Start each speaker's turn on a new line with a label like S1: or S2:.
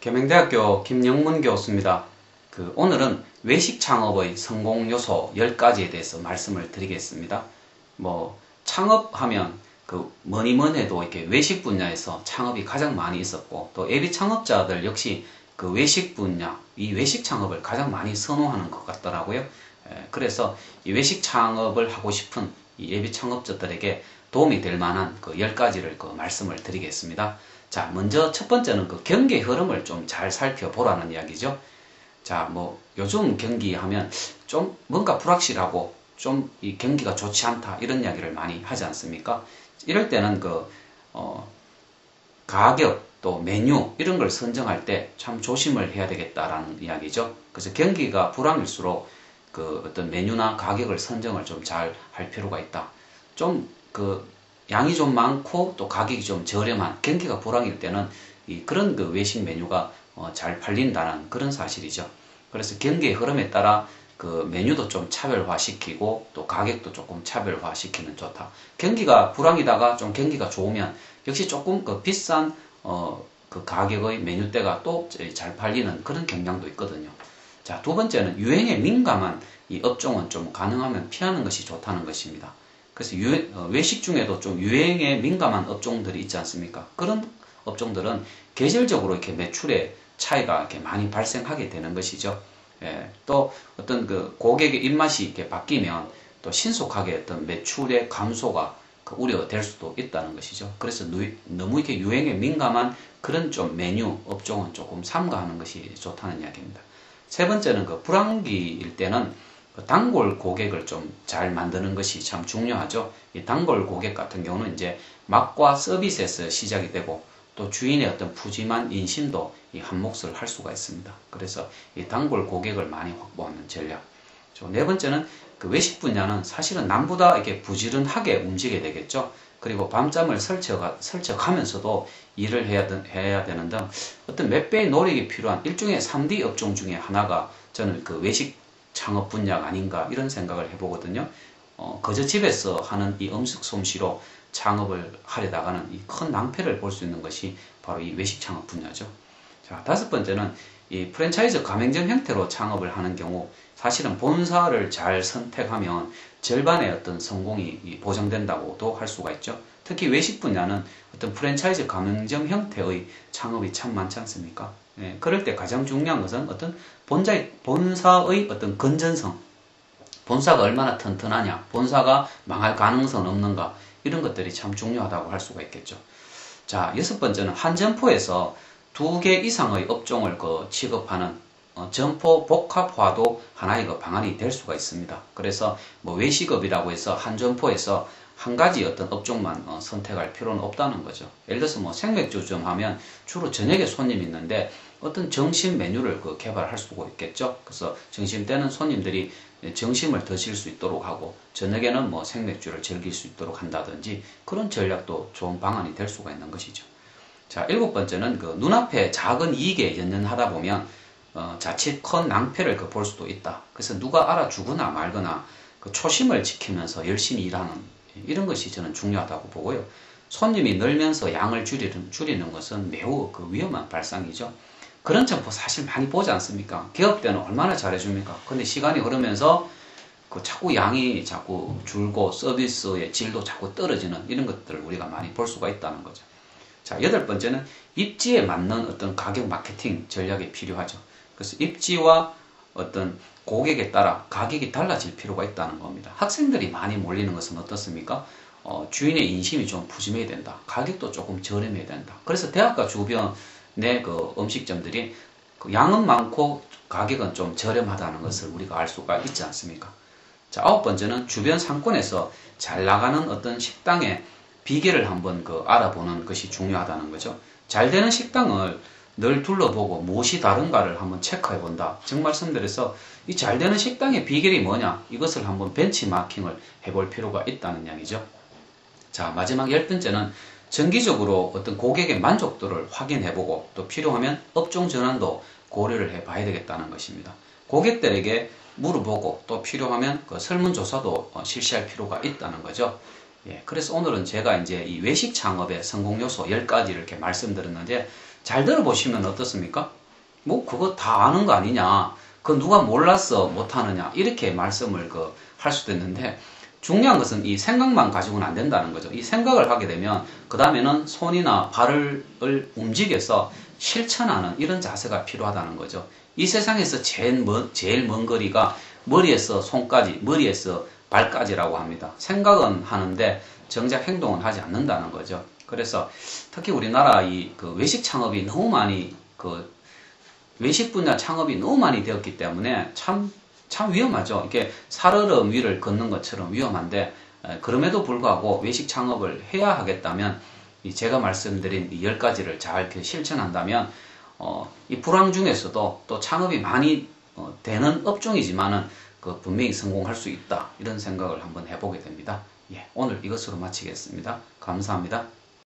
S1: 계명대학교 김영문 교수입니다. 그 오늘은 외식 창업의 성공 요소 10가지에 대해서 말씀을 드리겠습니다. 뭐 창업하면 그 뭐니 뭐니 해도 이렇게 외식 분야에서 창업이 가장 많이 있었고 또 예비 창업자들 역시 그 외식 분야, 이 외식 창업을 가장 많이 선호하는 것 같더라고요. 그래서 이 외식 창업을 하고 싶은 이 예비 창업자들에게 도움이 될 만한 그 10가지를 그 말씀을 드리겠습니다. 자, 먼저 첫 번째는 그 경기 흐름을 좀 잘 살펴보라는 이야기죠. 자, 뭐 요즘 경기 하면 좀 뭔가 불확실하고 좀 이 경기가 좋지 않다 이런 이야기를 많이 하지 않습니까? 이럴 때는 그 어, 가격 또 메뉴 이런 걸 선정할 때 참 조심을 해야 되겠다라는 이야기죠. 그래서 경기가 불황일수록 그 어떤 메뉴나 가격을 선정을 좀 잘 할 필요가 있다. 좀그 양이 좀 많고 또 가격이 좀 저렴한 경기가 불황일 때는 이 그런 그 외식 메뉴가 어, 잘 팔린다는 그런 사실이죠. 그래서 경기의 흐름에 따라 그 메뉴도 좀 차별화시키고 또 가격도 조금 차별화시키면 좋다. 경기가 불황이다가 좀 경기가 좋으면 역시 조금 그 비싼 어, 그 가격의 메뉴대가 또 잘 팔리는 그런 경향도 있거든요. 자, 두 번째는 유행에 민감한 이 업종은 좀 가능하면 피하는 것이 좋다는 것입니다. 그래서 유행, 어, 외식 중에도 좀 유행에 민감한 업종들이 있지 않습니까? 그런 업종들은 계절적으로 이렇게 매출에 차이가 이렇게 많이 발생하게 되는 것이죠. 예, 또 어떤 그 고객의 입맛이 이렇게 바뀌면 또 신속하게 어떤 매출의 감소가 그 우려될 수도 있다는 것이죠. 그래서 너무 이렇게 유행에 민감한 그런 좀 메뉴 업종은 조금 삼가하는 것이 좋다는 이야기입니다. 세 번째는 그 불황기일 때는 그 단골 고객을 좀 잘 만드는 것이 참 중요하죠. 이 단골 고객 같은 경우는 이제 맛과 서비스에서 시작이 되고 또 주인의 어떤 푸짐한 인심도 이 한몫을 할 수가 있습니다. 그래서 이 단골 고객을 많이 확보하는 전략. 네 번째는 그 외식 분야는 사실은 남보다 이렇게 부지런하게 움직여야 되겠죠. 그리고 밤잠을 설쳐가, 설쳐가면서도 일을 해야, 해야 되는 등 어떤 몇 배의 노력이 필요한 일종의 3D 업종 중에 하나가 저는 그 외식 창업 분야가 아닌가 이런 생각을 해보거든요. 어, 거저 집에서 하는 이 음식 솜씨로 창업을 하려 다가는 이 큰 낭패를 볼 수 있는 것이 바로 이 외식 창업 분야죠. 자, 다섯 번째는 이 프랜차이즈 가맹점 형태로 창업을 하는 경우 사실은 본사를 잘 선택하면 절반의 어떤 성공이 보장된다고도 할 수가 있죠. 특히 외식 분야는 어떤 프랜차이즈 가맹점 형태의 창업이 참 많지 않습니까? 예, 그럴 때 가장 중요한 것은 어떤 본자의, 본사의 어떤 건전성, 본사가 얼마나 튼튼하냐, 본사가 망할 가능성 없는가, 이런 것들이 참 중요하다고 할 수가 있겠죠. 자, 여섯 번째는 한 점포에서 두 개 이상의 업종을 그 취급하는 어, 점포 복합화도 하나의 그 방안이 될 수가 있습니다. 그래서 뭐 외식업이라고 해서 한 점포에서 한 가지 어떤 업종만 어, 선택할 필요는 없다는 거죠. 예를 들어서 뭐 생맥주점 하면 주로 저녁에 손님이 있는데 어떤 점심 메뉴를 그 개발할 수가 있겠죠. 그래서 점심 때는 손님들이 점심을 드실 수 있도록 하고 저녁에는 뭐 생맥주를 즐길 수 있도록 한다든지 그런 전략도 좋은 방안이 될 수가 있는 것이죠. 자, 일곱 번째는 그 눈앞에 작은 이익에 연연하다 보면 어, 자칫 큰 낭패를 그 볼 수도 있다. 그래서 누가 알아주거나 말거나 그 초심을 지키면서 열심히 일하는 이런 것이 저는 중요하다고 보고요. 손님이 늘면서 양을 줄이는, 줄이는 것은 매우 그 위험한 발상이죠. 그런 점포 사실 많이 보지 않습니까? 개업 때는 얼마나 잘해줍니까? 근데 시간이 흐르면서 그 자꾸 양이 자꾸 줄고 서비스의 질도 자꾸 떨어지는 이런 것들을 우리가 많이 볼 수가 있다는 거죠. 자, 여덟 번째는 입지에 맞는 어떤 가격 마케팅 전략이 필요하죠. 그래서 입지와 어떤 고객에 따라 가격이 달라질 필요가 있다는 겁니다. 학생들이 많이 몰리는 것은 어떻습니까? 어, 주인의 인심이 좀 푸짐해야 된다. 가격도 조금 저렴해야 된다. 그래서 대학가 주변 내그 음식점들이 그 양은 많고 가격은 좀 저렴하다는 것을 우리가 알 수가 있지 않습니까? 자, 아홉 번째는 주변 상권에서 잘 나가는 어떤 식당의 비결을 한번 그 알아보는 것이 중요하다는 거죠. 잘 되는 식당을 늘 둘러보고 무엇이 다른가를 한번 체크해 본다. 즉 말씀드려서 이 잘 되는 식당의 비결이 뭐냐 이것을 한번 벤치마킹을 해볼 필요가 있다는 이야기죠. 자 마지막 열 번째는 정기적으로 어떤 고객의 만족도를 확인해 보고 또 필요하면 업종 전환도 고려를 해 봐야 되겠다는 것입니다. 고객들에게 물어보고 또 필요하면 그 설문조사도 어, 실시할 필요가 있다는 거죠. 예, 그래서 오늘은 제가 이제 이 외식 창업의 성공 요소 10가지 이렇게 말씀드렸는데 잘 들어보시면 어떻습니까? 뭐 그거 다 아는 거 아니냐? 그 누가 몰랐어 못하느냐? 이렇게 말씀을 그 할 수도 있는데 중요한 것은 이 생각만 가지고는 안 된다는 거죠. 이 생각을 하게 되면 그 다음에는 손이나 발을 움직여서 실천하는 이런 자세가 필요하다는 거죠. 이 세상에서 제일 먼, 제일 먼 거리가 머리에서 손까지, 머리에서 발까지라고 합니다. 생각은 하는데 정작 행동은 하지 않는다는 거죠. 그래서 특히 우리나라 이 그 외식 창업이 너무 많이 그 외식 분야 창업이 너무 많이 되었기 때문에 참, 참 위험하죠. 이렇게 살얼음 위를 걷는 것처럼 위험한데, 그럼에도 불구하고 외식 창업을 해야 하겠다면, 제가 말씀드린 이 10가지를 잘 실천한다면, 어, 이 불황 중에서도 또 창업이 많이 어, 되는 업종이지만은 그 분명히 성공할 수 있다. 이런 생각을 한번 해보게 됩니다. 예, 오늘 이것으로 마치겠습니다. 감사합니다.